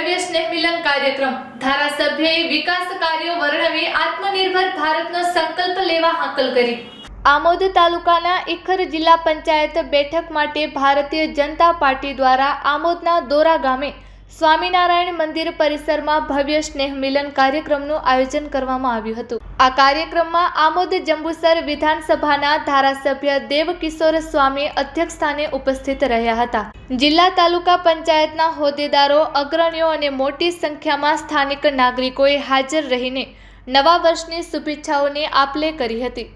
ભવ્ય સ્નેહમિલન કાર્યક્રમ. ધારાસભ્યએ વિકાસ કાર્યો વર્ણવી આત્મનિર્ભર ભારતનો સંકલ્પ લેવા હાકલ કરી. આમોદ તાલુકાના ઇખર જિલ્લા પંચાયત બેઠક માટે ભારતીય જનતા પાર્ટી દ્વારા આમોદના દોરા ગામે સ્વામિનારાયણ મંદિર પરિસરમાં ભવ્ય સ્નેહ મિલન કાર્યક્રમનું આયોજન કરવામાં આવ્યું હતું. આ કાર્યક્રમમાં આમોદ જંબુસર વિધાનસભાના ધારાસભ્ય દેવકિશોર સ્વામી અધ્યક્ષ સ્થાને ઉપસ્થિત રહ્યા હતા. જિલ્લા તાલુકા પંચાયતના હોદ્દેદારો, અગ્રણીઓ અને મોટી સંખ્યામાં સ્થાનિક નાગરિકોએ હાજર રહીને નવા વર્ષની શુભેચ્છાઓની આપલે કરી હતી.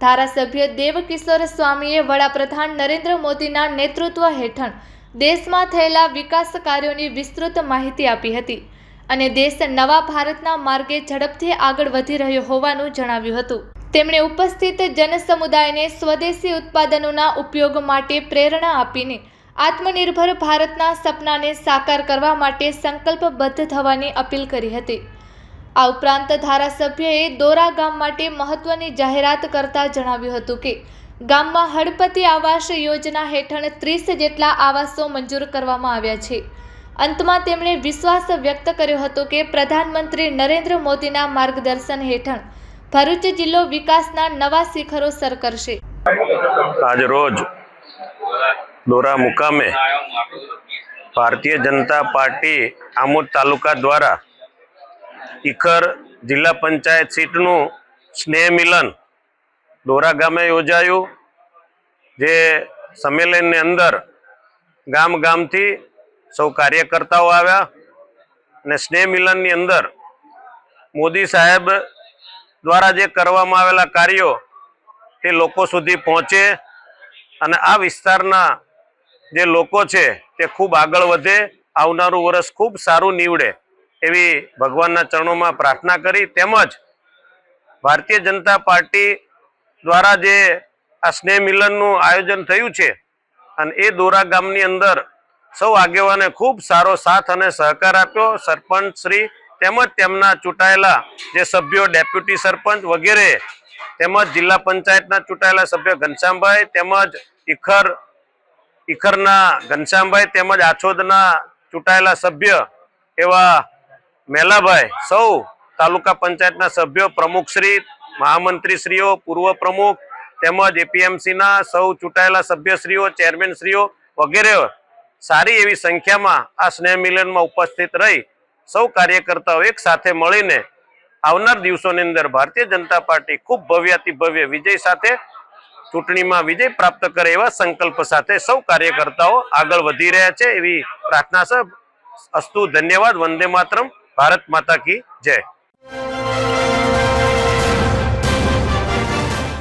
ધારાસભ્ય દેવકિશોર સ્વામીએ વડાપ્રધાન નરેન્દ્ર મોદીના નેતૃત્વ હેઠળ દેશમાં થયેલા વિકાસ કાર્યોની વિસ્તૃત માહિતી આપી હતી અને દેશ નવા ભારતના માર્ગે ઝડપથી આગળ વધી રહ્યો હોવાનું જણાવ્યું હતું. તેમણે ઉપસ્થિત જનસમુદાયને સ્વદેશી ઉત્પાદનોના ઉપયોગ માટે પ્રેરણા આપીને આત્મનિર્ભર ભારતના સપનાને સાકાર કરવા માટે સંકલ્પબદ્ધ થવાની અપીલ કરી હતી. આ ઉપરાંત ધારાસભ્યએ દોરા ગામ માટે મહત્વની જાહેરાત કરતા જણાવ્યું હતું કે ગામમાં હળપતિ આવાસ યોજના હેઠળ ત્રીસ જેટલા આવાસો મંજૂર કરવામાં આવ્યા છે. અંતમાં તેમણે વિશ્વાસ વ્યક્ત કર્યો હતો કે પ્રધાનમંત્રી નરેન્દ્ર મોદીના માર્ગદર્શન હેઠળ ભરૂચ જિલ્લો વિકાસના નવા શિખરો સર કરશે. આજ રોજ દોરા મુકામે ભારતીય જનતા પાર્ટી આમોદ તાલુકા દ્વારા ઇખર જિલ્લા પંચાયત સીટનું સ્નેહ મિલન દોરા ગામે યોજાયું, જે સંમેલનની અંદર ગામ ગામથી સૌ કાર્યકર્તાઓ આવ્યા અને સ્નેહ મિલનની અંદર મોદી સાહેબ દ્વારા જે કરવામાં આવેલા કાર્યો તે લોકો સુધી પહોંચે અને આ વિસ્તારના જે લોકો છે તે ખૂબ આગળ વધે, આવનારું વર્ષ ખૂબ સારું નીવડે એવી ભગવાનના ચરણોમાં પ્રાર્થના કરી. તેમજ ભારતીય જનતા પાર્ટી દ્વારા જે આ સ્નેહ મિલનનું આયોજન થયું છે અને એ દોરા ગામની અંદર સૌ આગેવાને ખૂબ સારો સાથ અને સહકાર આપ્યો. સરપંચ શ્રી તેમજ તેમના ચૂંટાયેલા જે સભ્યો, ડેપ્યુટી સરપંચ વગેરે તેમજ જિલ્લા પંચાયતના ચૂંટાયેલા સભ્ય ઘનશ્યામભાઈ તેમજ ઇખર ઇખરના ઘનશ્યામભાઈ તેમજ આછોદના ચૂંટાયેલા સભ્ય એવા મેલાભાઈ સૌ તાલુકા પંચાયતના સભ્યો પ્રમુખશ્રી મહામંત્રીશ્રીઓ, પૂર્વ પ્રમુખ તેમજ એપીએમસીના સૌ ચૂંટાયેલા સભ્યશ્રીઓ, ચેરમેનશ્રીઓ વગેરે સારી એવી સંખ્યામાં આ સ્નેહ મિલનમાં ઉપસ્થિત રહી સૌ કાર્યકર્તાઓ એક સાથે મળીને આવનાર દિવસોની અંદર ભારતીય જનતા પાર્ટી ખૂબ ભવ્યાતિ ભવ્ય વિજય સાથે ચૂંટણીમાં વિજય પ્રાપ્ત કરે એવા સંકલ્પ સાથે સૌ કાર્યકર્તાઓ આગળ વધી રહ્યા છે. એવી પ્રાર્થના સર અસ્તુ ધન્યવાદ. વંદે માતરમ. ભારત માતા કી જય.